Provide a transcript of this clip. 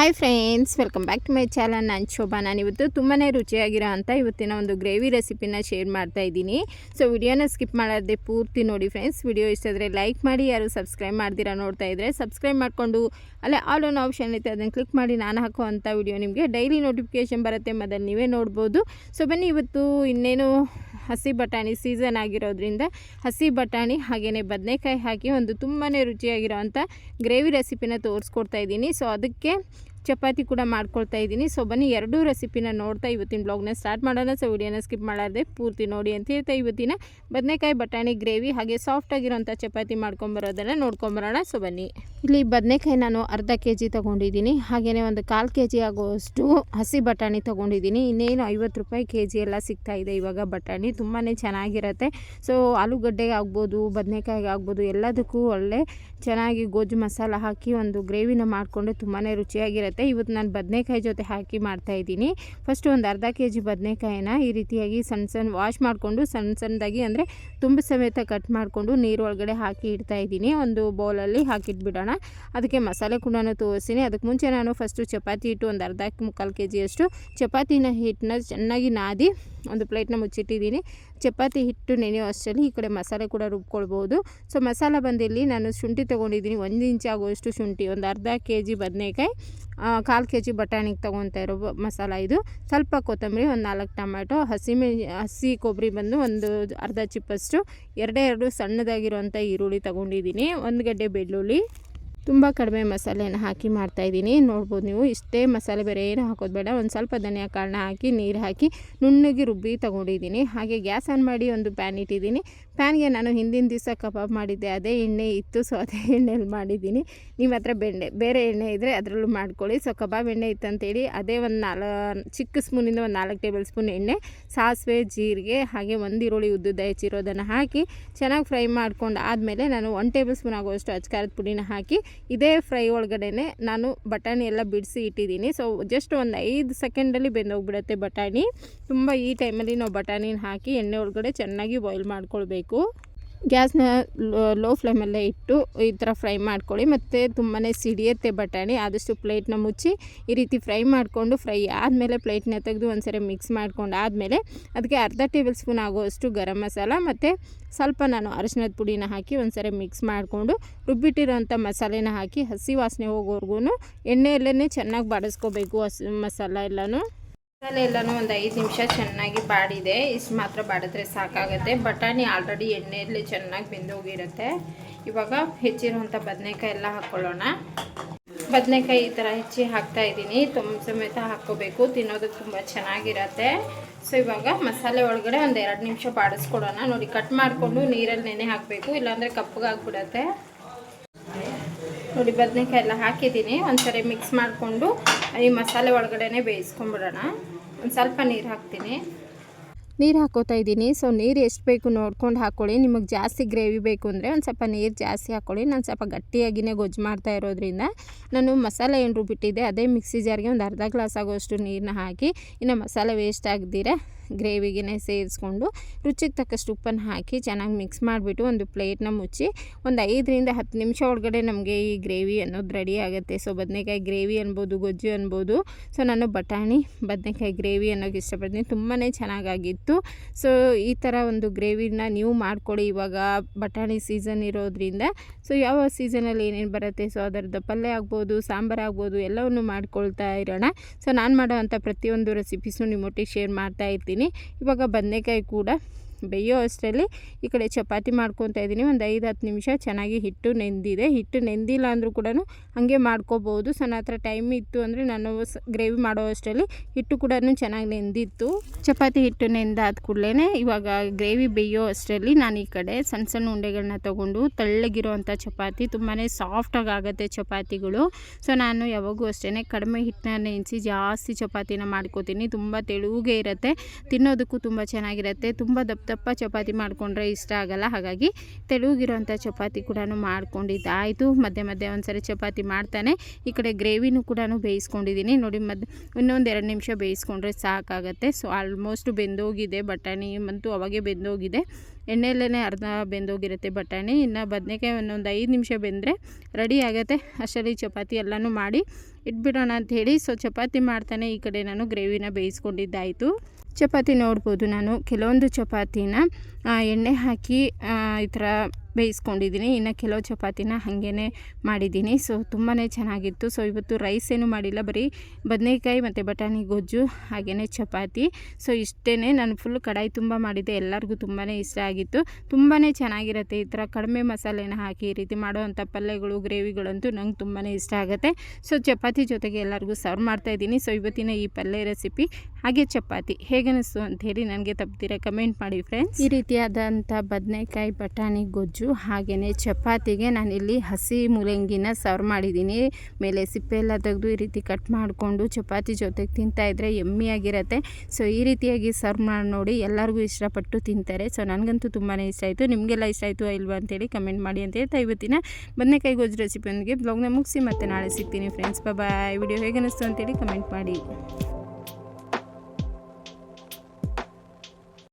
Hi friends welcome back to my channel ನಾನು ಶೋಭಾ. ನಾನು ಇವತ್ತು ತುಂಬಾ ರುಚಿಯಾಗಿರೋ ಅಂತ ಇವತ್ತಿನ ಒಂದು ಗ್ರೇವಿ ರೆಸಿಪಿನ ಶೇರ್ ಮಾಡ್ತಾ ಇದ್ದೀನಿ. ಸೊ ವಿಡಿಯೋನ ಸ್ಕಿಪ್ ಮಾಡದೆ ಪೂರ್ತಿ ನೋಡಿ ಫ್ರೆಂಡ್ಸ್ ವಿಡಿಯೋ ಇಷ್ಟ ಆದರೆ ಲೈಕ್ ಮಾಡಿ, ಯಾರು ಸಬ್ಸ್ಕ್ರೈಬ್ ಮಾಡ್ದಿರಾ ನೋಡ್ತಾ ಇದ್ದರೆ ಸಬ್ಸ್ಕ್ರೈಬ್ ಮಾಡಿಕೊಂಡು, ಅಲ್ಲೇ ಆಲ್ ಒನ್ ಆಪ್ಷನ್ ಐತೆ ಅದನ್ನು ಕ್ಲಿಕ್ ಮಾಡಿ ನಾನು ಹಾಕುವಂಥ ವಿಡಿಯೋ ನಿಮಗೆ ಡೈಲಿ ನೋಟಿಫಿಕೇಷನ್ ಬರುತ್ತೆ, ಮೊದಲು ನೀವೇ ನೋಡ್ಬೋದು. ಸೊ ಬನ್ನಿ ಇವತ್ತು ಇನ್ನೇನು ಹಸಿ ಬಟಾಣಿ ಸೀಸನ್ ಆಗಿರೋದ್ರಿಂದ ಹಸಿ ಬಟಾಣಿ ಹಾಗೆಯೇ ಬದನೆಕಾಯಿ ಹಾಕಿ ಒಂದು ತುಂಬಾ ರುಚಿಯಾಗಿರೋ ಅಂಥ ಗ್ರೇವಿ ರೆಸಿಪಿನ ತೋರಿಸ್ಕೊಡ್ತಾ ಇದ್ದೀನಿ. ಸೊ ಅದಕ್ಕೆ ಚಪಾತಿ ಕೂಡ ಮಾಡ್ಕೊಳ್ತಾ ಇದ್ದೀನಿ. ಸೊ ಬನ್ನಿ, ಎರಡೂ ರೆಸಿಪಿನ ನೋಡ್ತಾ ಇವತ್ತಿನ ಬ್ಲಾಗ್ನ ಸ್ಟಾರ್ಟ್ ಮಾಡೋಣ. ಸೊ ವಿಡಿಯೋನ ಸ್ಕಿಪ್ ಮಾಡಾರ್ದೆ ಪೂರ್ತಿ ನೋಡಿ ಅಂತ ಹೇಳ್ತಾ ಇವತ್ತಿನ ಬದನೆಕಾಯಿ ಬಟಾಣಿ ಗ್ರೇವಿ ಹಾಗೆ ಸಾಫ್ಟ್ ಆಗಿರೋಂಥ ಚಪಾತಿ ಮಾಡ್ಕೊಂಬರೋದನ್ನು ನೋಡ್ಕೊಂಬರೋಣ. ಸೊ ಬನ್ನಿ. ಇಲ್ಲಿ ಬದನೆಕಾಯಿ ನಾನು ಅರ್ಧ ಕೆ ಜಿ ತೊಗೊಂಡಿದ್ದೀನಿ. ಹಾಗೆಯೇ ಒಂದು ಕಾಲು ಕೆ ಜಿ ಆಗುವಷ್ಟು ಹಸಿ ಬಟಾಣಿ ತೊಗೊಂಡಿದ್ದೀನಿ. ಇನ್ನೇನು ಐವತ್ತು ರೂಪಾಯಿ ಕೆ ಜಿ ಎಲ್ಲ ಇದೆ ಇವಾಗ ಬಟಾಣಿ. ತುಂಬಾ ಚೆನ್ನಾಗಿರುತ್ತೆ. ಸೊ ಆಲೂಗಡ್ಡೆಗೆ ಆಗ್ಬೋದು ಬದನೆಕಾಯಿಗೆ ಆಗ್ಬೋದು, ಎಲ್ಲದಕ್ಕೂ ಒಳ್ಳೆ ಚೆನ್ನಾಗಿ ಗೊಜ್ಜು ಮಸಾಲ ಹಾಕಿ ಒಂದು ಗ್ರೇವಿನ ಮಾಡಿಕೊಂಡು ತುಂಬಾ ರುಚಿಯಾಗಿರುತ್ತೆ. ಇವತ್ತು ನಾನು ಬದನೆಕಾಯಿ ಜೊತೆ ಹಾಕಿ ಮಾಡ್ತಾಯಿದ್ದೀನಿ ಫಸ್ಟ್ ಒಂದು ಅರ್ಧ ಕೆ ಜಿ ಬದನೆಕಾಯಿನ ಈ ರೀತಿಯಾಗಿ ಸಣ್ಣ ಸಣ್ಣ ವಾಶ್ ಮಾಡಿಕೊಂಡು ಸಣ್ಣ ಸಣ್ಣದಾಗಿ ಅಂದರೆ ತುಂಬ ಸಮೇತ ಕಟ್ ಮಾಡಿಕೊಂಡು ನೀರು ಒಳಗಡೆ ಹಾಕಿ ಇಡ್ತಾ ಇದ್ದೀನಿ. ಒಂದು ಬೌಲಲ್ಲಿ ಹಾಕಿಟ್ಬಿಡೋಣ. ಅದಕ್ಕೆ ಮಸಾಲೆ ಕೂಡ ತೋರಿಸ್ತೀನಿ ಅದಕ್ಕೆ ಮುಂಚೆ ನಾನು ಫಸ್ಟು ಚಪಾತಿ ಹಿಟ್ಟು ಒಂದು ಅರ್ಧ ಮುಕ್ಕಾಲು ಕೆ ಜಿಯಷ್ಟು ಚಪಾತಿನ ಹಿಟ್ಟನ್ನ ಚೆನ್ನಾಗಿ ನಾದಿ ಒಂದು ಪ್ಲೇಟ್ನ ಮುಚ್ಚಿಟ್ಟಿದ್ದೀನಿ. ಚಪಾತಿ ಹಿಟ್ಟು ನೆನೆಯೋ ಅಷ್ಟರಲ್ಲಿ ಈ ಕಡೆ ಮಸಾಲೆ ಕೂಡ ರುಬ್ಕೊಳ್ಬೋದು. ಸೊ ಮಸಾಲೆ ಬಂದಿಲ್ಲಿ ನಾನು ಶುಂಠಿ ತೊಗೊಂಡಿದ್ದೀನಿ. ಒಂದು ಇಂಚು ಆಗುವಷ್ಟು ಶುಂಠಿ, ಒಂದು ಅರ್ಧ ಕೆ ಜಿ ಬದನೆಕಾಯಿ ಕಾಲು ಕೆ ಜಿ ಬಟಾಣಿಗೆ ತೊಗೊತಾ ಇರೋ ಮಸಾಲ ಇದು. ಸ್ವಲ್ಪ ಕೊತ್ತಂಬರಿ, ಒಂದು ನಾಲ್ಕು ಟೊಮ್ಯಾಟೊ, ಹಸಿ ಮೆ, ಹಸಿ ಕೊಬ್ಬರಿ ಬಂದು ಒಂದು ಅರ್ಧ ಚಿಪ್ಪಷ್ಟು, ಎರಡೇ ಎರಡು ಸಣ್ಣದಾಗಿರುವಂಥ ಈರುಳ್ಳಿ ತೊಗೊಂಡಿದ್ದೀನಿ. ಒಂದು ಗಡ್ಡೆ ಬೆಳ್ಳುಳ್ಳಿ. ತುಂಬ ಕಡಿಮೆ ಮಸಾಲೆಯನ್ನು ಹಾಕಿ ಮಾಡ್ತಾಯಿದ್ದೀನಿ ನೋಡ್ಬೋದು ನೀವು ಇಷ್ಟೇ ಮಸಾಲೆ ಬೇರೆ ಏನು ಹಾಕೋದು ಬೇಡ. ಒಂದು ಸ್ವಲ್ಪ ಧನಿಯಾ ಕಾಳನ್ನ ಹಾಕಿ, ನೀರು ಹಾಕಿ ನುಣ್ಣಗೆ ರುಬ್ಬಿ ತೊಗೊಂಡಿದ್ದೀನಿ. ಹಾಗೆ ಗ್ಯಾಸ್ ಆನ್ ಮಾಡಿ ಒಂದು ಪ್ಯಾನ್ ಇಟ್ಟಿದ್ದೀನಿ. ಪ್ಯಾನ್ಗೆ ನಾನು ಹಿಂದಿನ ದಿವಸ ಕಬಾಬ್ ಮಾಡಿದ್ದೆ, ಅದೇ ಎಣ್ಣೆ ಇತ್ತು. ಸೊ ಅದೇ ಎಣ್ಣೆಯಲ್ಲಿ ಮಾಡಿದ್ದೀನಿ. ನಿಮ್ಮ ಹತ್ರ ಬೆಣ್ಣೆ, ಬೇರೆ ಎಣ್ಣೆ ಇದ್ದರೆ ಅದರಲ್ಲೂ ಮಾಡ್ಕೊಳ್ಳಿ. ಸೊ ಕಬಾಬ್ ಎಣ್ಣೆ ಇತ್ತಂತೇಳಿ ಅದೇ ಒಂದು ನಾಲ್, ಚಿಕ್ಕ ಸ್ಪೂನಿಂದ ಒಂದು ನಾಲ್ಕು ಟೇಬಲ್ ಸ್ಪೂನ್ ಎಣ್ಣೆ, ಸಾಸಿವೆ, ಜೀರಿಗೆ, ಹಾಗೆ ಒಂದು ಈರುಳ್ಳಿ ಉದ್ದುದ್ದ ಹೆಚ್ಚಿರೋದನ್ನು ಹಾಕಿ ಚೆನ್ನಾಗಿ ಫ್ರೈ ಮಾಡ್ಕೊಂಡು ಆದಮೇಲೆ ನಾನು ಒನ್ ಟೇಬಲ್ ಸ್ಪೂನ್ ಆಗುವಷ್ಟು ಅಚ್ಕಾರದ ಪುಡಿನ ಹಾಕಿ ಇದೇ ಫ್ರೈ ಒಳಗಡೆ ನಾನು ಬಟಾಣಿ ಎಲ್ಲ ಬಿಡಿಸಿ ಇಟ್ಟಿದ್ದೀನಿ. ಸೊ ಜಸ್ಟ್ ಒಂದು ಐದು ಸೆಕೆಂಡಲ್ಲಿ ಬೆಂದೋಗ್ಬಿಡುತ್ತೆ ಬಟಾಣಿ. ತುಂಬ ಈ ಟೈಮಲ್ಲಿ ನಾವು ಬಟಾಣಿನ ಹಾಕಿ ಎಣ್ಣೆ ಒಳಗಡೆ ಚೆನ್ನಾಗಿ ಬಾಯ್ಲ್ ಮಾಡ್ಕೊಳ್ಬೇಕು. ಗ್ಯಾಸ್ನ ಲೋ ಫ್ಲೇಮಲ್ಲೇ ಇಟ್ಟು ಈ ಥರ ಫ್ರೈ ಮಾಡ್ಕೊಳ್ಳಿ. ಮತ್ತು ತುಂಬಾ ಸಿಡಿಯತ್ತೆ ಬಟಾಣಿ, ಆದಷ್ಟು ಪ್ಲೇಟ್ನ ಮುಚ್ಚಿ ಈ ರೀತಿ ಫ್ರೈ ಮಾಡಿಕೊಂಡು ಫ್ರೈ ಆದಮೇಲೆ ಪ್ಲೇಟ್ನ ತೆಗೆದು ಒಂದ್ಸರಿ ಮಿಕ್ಸ್ ಮಾಡ್ಕೊಂಡು ಆದಮೇಲೆ ಅದಕ್ಕೆ ಅರ್ಧ ಟೇಬಲ್ ಸ್ಪೂನ್ ಆಗುವಷ್ಟು ಗರಂ ಮಸಾಲ ಮತ್ತು ಸ್ವಲ್ಪ ನಾನು ಅರಿಶಿನದ ಪುಡಿನ ಹಾಕಿ ಒಂದ್ಸರಿ ಮಿಕ್ಸ್ ಮಾಡಿಕೊಂಡು ರುಬ್ಬಿಟ್ಟಿರೋಂಥ ಮಸಾಲೆನ ಹಾಕಿ ಹಸಿ ವಾಸನೆ ಹೋಗೋವರೆಗೂ ಎಣ್ಣೆಯಲ್ಲೇ ಚೆನ್ನಾಗಿ ಬಾಡಿಸ್ಕೋಬೇಕು ಹಸಿ, ಮಸಾಲ ಎಲ್ಲನೂ. ಮಸಾಲೆ ಎಲ್ಲನೂ ಒಂದು ಐದು ನಿಮಿಷ ಚೆನ್ನಾಗಿ ಬಾಡಿದೆ. ಇಷ್ಟು ಮಾತ್ರ ಬಾಡಿದ್ರೆ ಸಾಕಾಗುತ್ತೆ. ಬಟಾಣಿ ಆಲ್ರೆಡಿ ಎಣ್ಣೆಯಲ್ಲಿ ಚೆನ್ನಾಗಿ ಬೆಂದೋಗಿರುತ್ತೆ ಇವಾಗ ಹೆಚ್ಚಿರುವಂಥ ಬದನೆಕಾಯಿ ಎಲ್ಲ ಹಾಕ್ಕೊಳ್ಳೋಣ ಬದನೆಕಾಯಿ ಈ ಥರ ಹೆಚ್ಚಿ ಹಾಕ್ತಾ ಇದ್ದೀನಿ. ತುಂಬ ಸಮೇತ ಹಾಕ್ಕೋಬೇಕು. ತಿನ್ನೋದಕ್ಕೆ ತುಂಬ ಚೆನ್ನಾಗಿರತ್ತೆ. ಸೊ ಇವಾಗ ಮಸಾಲೆ ಒಳಗಡೆ ಒಂದು ಎರಡು ನಿಮಿಷ ಬಾಡಿಸ್ಕೊಡೋಣ. ನೋಡಿ ಕಟ್ ಮಾಡಿಕೊಂಡು ನೀರಲ್ಲಿ ನೆನೆ ಹಾಕಬೇಕು. ಇಲ್ಲಾಂದರೆ ಕಪ್ಪಗಾಗ್ಬಿಡತ್ತೆ ನೋಡಿ ಬದನೆಕಾಯಿ ಎಲ್ಲ ಹಾಕಿದ್ದೀನಿ. ಒಂದ್ಸರಿ ಮಿಕ್ಸ್ ಮಾಡಿಕೊಂಡು ಈ ಮಸಾಲೆ ಒಳಗಡೆನೆ ಬೇಯಿಸ್ಕೊಂಬಿಡೋಣ. ಒಂದು ಸ್ವಲ್ಪ ನೀರು ಹಾಕ್ತೀನಿ. ನೀರು ಹಾಕೋತಾ ಇದ್ದೀನಿ. ಸೊ ನೀರು ಎಷ್ಟು ಬೇಕು ನೋಡ್ಕೊಂಡು ಹಾಕ್ಕೊಳ್ಳಿ ನಿಮಗೆ ಜಾಸ್ತಿ ಗ್ರೇವಿ ಬೇಕು ಅಂದರೆ ಒಂದು ಸ್ವಲ್ಪ ನೀರು ಜಾಸ್ತಿ ಹಾಕ್ಕೊಳ್ಳಿ ನಾನು ಸ್ವಲ್ಪ ಗಟ್ಟಿಯಾಗಿಯೇ ಗೊಜ್ಜು ಮಾಡ್ತಾ ಇರೋದ್ರಿಂದ ನಾನು ಮಸಾಲೆ ಏನು ರುಬ್ಬಿಟ್ಟಿದ್ದೆ ಅದೇ ಮಿಕ್ಸಿ ಜಾರಿಗೆ ಒಂದು ಅರ್ಧ ಗ್ಲಾಸ್ ಆಗೋಷ್ಟು ನೀರನ್ನ ಹಾಕಿ ಇನ್ನು ಮಸಾಲೆ ವೇಸ್ಟ್ ಆಗದಿರ ಗ್ರೇವಿಗೆ ಸೇರಿಸ್ಕೊಂಡು ರುಚಿಗೆ ತಕ್ಕಷ್ಟು ಉಪ್ಪನ್ನು ಹಾಕಿ ಚೆನ್ನಾಗಿ ಮಿಕ್ಸ್ ಮಾಡಿಬಿಟ್ಟು ಒಂದು ಪ್ಲೇಟ್ನ ಮುಚ್ಚಿ ಒಂದು ಐದರಿಂದ ಹತ್ತು ನಿಮಿಷ ಒಳಗಡೆ ನಮಗೆ ಈ ಗ್ರೇವಿ ಅನ್ನೋದು ರೆಡಿ ಆಗುತ್ತೆ. ಸೊ ಬದನೆಕಾಯಿ ಗ್ರೇವಿ ಅನ್ಬೋದು, ಗೊಜ್ಜು ಅನ್ಬೋದು. ಸೊ ನಾನು ಬಟಾಣಿ, ಬದನೆಕಾಯಿ ಗ್ರೇವಿ ಅನ್ನೋಕ್ಕೆ ಇಷ್ಟಪಡ್ತೀನಿ. ತುಂಬಾ ಚೆನ್ನಾಗಾಗಿತ್ತು. ಸೊ ಈ ಥರ ಒಂದು ಗ್ರೇವಿನ ನೀವು ಮಾಡಿಕೊಡಿ ಇವಾಗ ಬಟಾಣಿ ಸೀಸನ್ ಇರೋದ್ರಿಂದ. ಸೊ ಯಾವ ಸೀಸನಲ್ಲಿ ಏನೇನು ಬರುತ್ತೆ? ಸೊ ಅದರದ್ದು ಪಲ್ಯ ಆಗ್ಬೋದು, ಸಾಂಬಾರು ಆಗ್ಬೋದು, ಎಲ್ಲವನ್ನು ಮಾಡ್ಕೊಳ್ತಾ ಇರೋಣ. ಸೊ ನಾನು ಮಾಡೋ ಅಂಥ ಪ್ರತಿಯೊಂದು ರೆಸಿಪೀಸು ನಿಮ್ಮೊಟ್ಟಿಗೆ ಶೇರ್ ಮಾಡ್ತಾ ಇರ್ತೀನಿ. ಇವಾಗ ಬದನೆಕಾಯಿ ಕೂಡ ಬೇಯೋ ಅಷ್ಟರಲ್ಲಿ ಈ ಕಡೆ ಚಪಾತಿ ಮಾಡ್ಕೊತಾ ಇದ್ದೀನಿ. ಒಂದು ಐದು ಹತ್ತು ನಿಮಿಷ ಚೆನ್ನಾಗಿ ಹಿಟ್ಟು ನೆಂದಿದೆ. ಹಿಟ್ಟು ನೆಂದಿಲ್ಲ ಅಂದರೂ ಕೂಡ ಹಾಗೆ ಮಾಡ್ಕೋಬೋದು. ಸೊ ನನ್ನ ಟೈಮ್ ಇತ್ತು ಅಂದರೆ ನಾನು ಗ್ರೇವಿ ಮಾಡೋ ಅಷ್ಟರಲ್ಲಿ ಹಿಟ್ಟು ಕೂಡ ಚೆನ್ನಾಗಿ ನೆಂದಿತ್ತು. ಚಪಾತಿ ಹಿಟ್ಟು ನೆಂದಾದ ಕೂಡಲೇ ಇವಾಗ ಗ್ರೇವಿ ಬೇಯೋ ಅಷ್ಟರಲ್ಲಿ ನಾನು ಈ ಕಡೆ ಸಣ್ಣ ಸಣ್ಣ ಉಂಡೆಗಳನ್ನ ತೊಗೊಂಡು ತಳ್ಳಗಿರೋಂಥ ಚಪಾತಿ ತುಂಬಾ ಸಾಫ್ಟಾಗಿ ಆಗುತ್ತೆ ಚಪಾತಿಗಳು. ಸೊ ನಾನು ಯಾವಾಗೂ ಅಷ್ಟೇ ಕಡಿಮೆ ಹಿಟ್ಟನ್ನ ನೆನೆಸಿ ಜಾಸ್ತಿ ಚಪಾತಿನ ಮಾಡ್ಕೋತೀನಿ. ತುಂಬ ತೆಳುಗೆ ಇರುತ್ತೆ. ತಿನ್ನೋದಕ್ಕೂ ತುಂಬ ಚೆನ್ನಾಗಿರುತ್ತೆ. ತುಂಬ ದಪ್ಪ ದಪ್ಪ ಚಪಾತಿ ಮಾಡಿಕೊಂಡ್ರೆ ಇಷ್ಟ ಆಗಲ್ಲ. ಹಾಗಾಗಿ ತೆಳುಗಿರೋಂಥ ಚಪಾತಿ ಕೂಡ ಮಾಡ್ಕೊಂಡಿದ್ದಾಯಿತು. ಮಧ್ಯೆ ಮಧ್ಯೆ ಒಂದ್ಸರಿ ಚಪಾತಿ ಮಾಡ್ತಾನೆ. ಈ ಕಡೆ ಗ್ರೇವಿನೂ ಕೂಡ ಬೇಯಿಸ್ಕೊಂಡಿದ್ದೀನಿ. ನೋಡಿ, ಮದ್, ಇನ್ನೊಂದು ಎರಡು ನಿಮಿಷ ಬೇಯಿಸ್ಕೊಂಡ್ರೆ ಸಾಕಾಗತ್ತೆ. ಸೊ ಆಲ್ಮೋಸ್ಟ್ ಬೆಂದೋಗಿದೆ ಬಟಾಣಿ. ಮತ್ತು ಅವಾಗೆ ಬೆಂದೋಗಿದೆ. ಎಣ್ಣೆಯಲ್ಲೇ ಅರ್ಧ ಬೆಂದೋಗಿರುತ್ತೆ ಬಟಾಣಿ. ಇನ್ನು ಬದನೆಕಾಯಿ ಒಂದೊಂದು ಐದು ನಿಮಿಷ ಬೆಂದರೆ ರೆಡಿ ಆಗುತ್ತೆ. ಅಷ್ಟರಲ್ಲಿ ಚಪಾತಿ ಎಲ್ಲನೂ ಮಾಡಿ ಇಟ್ಬಿಡೋಣ ಹೇಳಿ. ಸೊ, ಚಪಾತಿ ಮಾಡ್ತಾನೆ. ಈ ಕಡೆ ನಾನು ಗ್ರೇವಿನ ಬೇಯಿಸ್ಕೊಂಡಿದ್ದಾಯಿತು. ಚಪಾತಿ ನೋಡ್ಬೋದು ನಾನು. ಕೆಲವೊಂದು ಚಪಾತಿನ ಎಣ್ಣೆ ಹಾಕಿ ಈ ಥರ ಬೇಯಿಸ್ಕೊಂಡಿದ್ದೀನಿ. ಇನ್ನು ಕೆಲವು ಚಪಾತಿನ ಹಾಗೇ ಮಾಡಿದ್ದೀನಿ. ಸೊ ತುಂಬಾ ಚೆನ್ನಾಗಿತ್ತು. ಸೊ ಇವತ್ತು ರೈಸ್ ಏನು ಮಾಡಿಲ್ಲ. ಬರೀ ಬದನೆಕಾಯಿ ಮತ್ತು ಬಟಾಣಿ ಗೊಜ್ಜು ಹಾಗೆಯೇ ಚಪಾತಿ. ಸೊ ಇಷ್ಟೇ ನಾನು ಫುಲ್ ಕಡಾಯಿ ತುಂಬ ಮಾಡಿದ್ದೆ. ಎಲ್ಲರಿಗೂ ತುಂಬಾ ಇಷ್ಟ ಆಗಿತ್ತು. ತುಂಬಾ ಚೆನ್ನಾಗಿರುತ್ತೆ. ಈ ಥರ ಕಡಿಮೆ ಮಸಾಲೆನ ಹಾಕಿ ಈ ರೀತಿ ಮಾಡುವಂಥ ಪಲ್ಯಗಳು, ಗ್ರೇವಿಗಳಂತೂ ನಂಗೆ ತುಂಬಾ ಇಷ್ಟ ಆಗುತ್ತೆ. ಸೊ ಚಪಾತಿ ಜೊತೆಗೆ ಎಲ್ಲರಿಗೂ ಸರ್ವ್ ಮಾಡ್ತಾಯಿದ್ದೀನಿ ಸೊ ಇವತ್ತಿನ ಈ ಪಲ್ಯ ರೆಸಿಪಿ ಹಾಗೆ ಚಪಾತಿ. ಹೇಗನಿಸ್ತು ಹೇಳಿ ನನಗೆ ತಪ್ಪದಿರ ಕಮೆಂಟ್ ಮಾಡಿ ಫ್ರೆಂಡ್ಸ್ ಈ ರೀತಿಯಾದಂಥ ಬದನೆಕಾಯಿ, ಬಟಾಣಿ ಗೊಜ್ಜು ಹಾಗೆಯೇ ಚಪಾತಿಗೆ ಇಲ್ಲಿ ಹಸಿ ಮೂಲಂಗಿನ ಸರ್ವ್ ಮಾಡಿದ್ದೀನಿ. ಮೇಲೆ ಸಿಪ್ಪೆ ಎಲ್ಲ ತೆಗೆದು ಈ ರೀತಿ ಕಟ್ ಮಾಡಿಕೊಂಡು ಚಪಾತಿ ಜೊತೆಗೆ ತಿಂತಾಯಿದ್ರೆ ಎಮ್ಮಿಯಾಗಿರುತ್ತೆ. ಸೊ, ಈ ರೀತಿಯಾಗಿ ಸರ್ವ್ ಮಾಡಿ ನೋಡಿ ಎಲ್ಲರಿಗೂ ಇಷ್ಟಪಟ್ಟು ತಿಂತಾರೆ. ಸೊ, ನನಗಂತೂ ತುಂಬಾ ಇಷ್ಟ ಆಯಿತು. ನಿಮಗೆಲ್ಲ ಇಷ್ಟ ಆಯಿತು ಇಲ್ವಾ ಅಂತೇಳಿ ಕಮೆಂಟ್ ಮಾಡಿ ಅಂತ ಹೇಳ್ತಾ ಇವತ್ತಿನ ಬದನೆಕಾಯಿ ಗೊಜ್ಜು ರೆಸಿಪಿಯೊಂದಿಗೆ ಬ್ಲಾಗ್ನ ಮುಗಿಸಿ ಮತ್ತೆ ನಾಳೆ ಸಿಗ್ತೀನಿ ಫ್ರೆಂಡ್ಸ್ ಬಾಯ್ ವಿಡಿಯೋ ಹೇಗೆ ಅನ್ನಿಸ್ತು ಅಂತೇಳಿ ಕಮೆಂಟ್ ಮಾಡಿ.